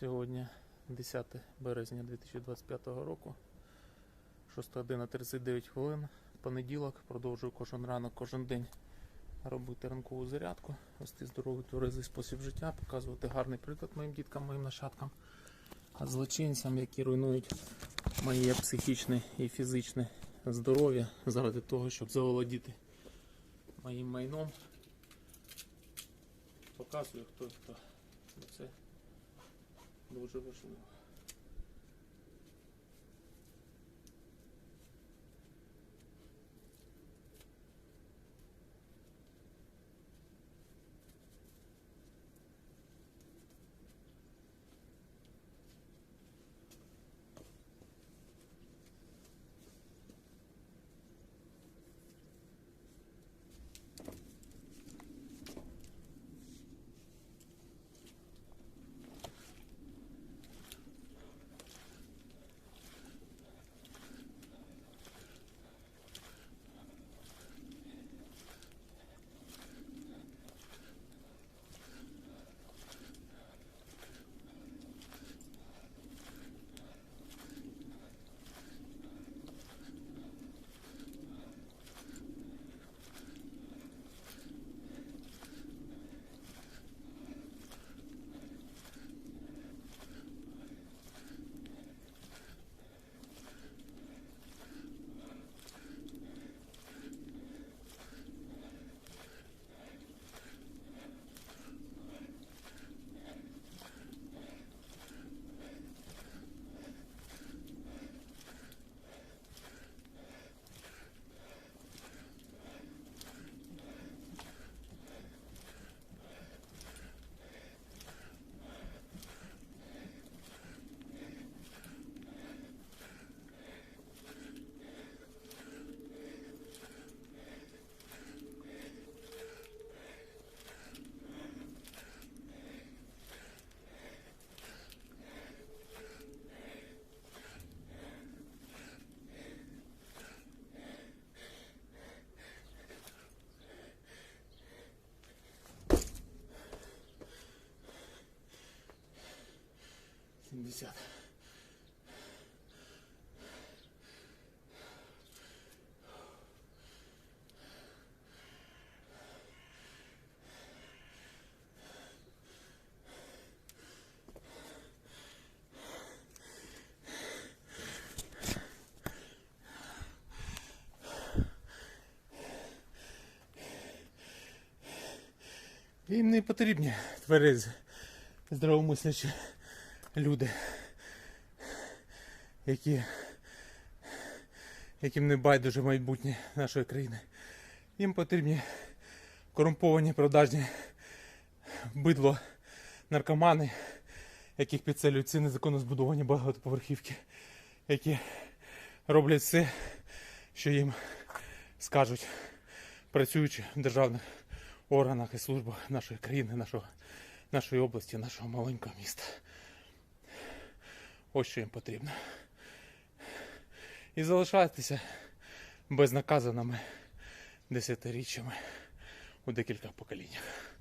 Сьогодні 10 березня 2025 року, 6 година 39 хвилин. Понеділок продовжую кожен ранок, кожен день робити ранкову зарядку, вести здоровий тверезий спосіб життя, показувати гарний приклад моїм діткам, моїм нащадкам, злочинцям, які руйнують моє психічне і фізичне здоров'я заради того, щоб заволодіти моїм майном. Показую, хто хто. 录制不是？70. Їм не потрібні тверези здравомислячі люди, які, яким не байдуже майбутнє нашої країни. Їм потрібні корумповані продажні бидло, наркомани, яких підселюють ці незаконно збудовані багатоповерхівки, які роблять все, що їм скажуть, працюючи в державних органах і службах нашої країни, нашого, нашої області, нашого маленького міста. Ось що їм потрібно. І залишатися безнаказаними десятиріччями у декілька поколіннях.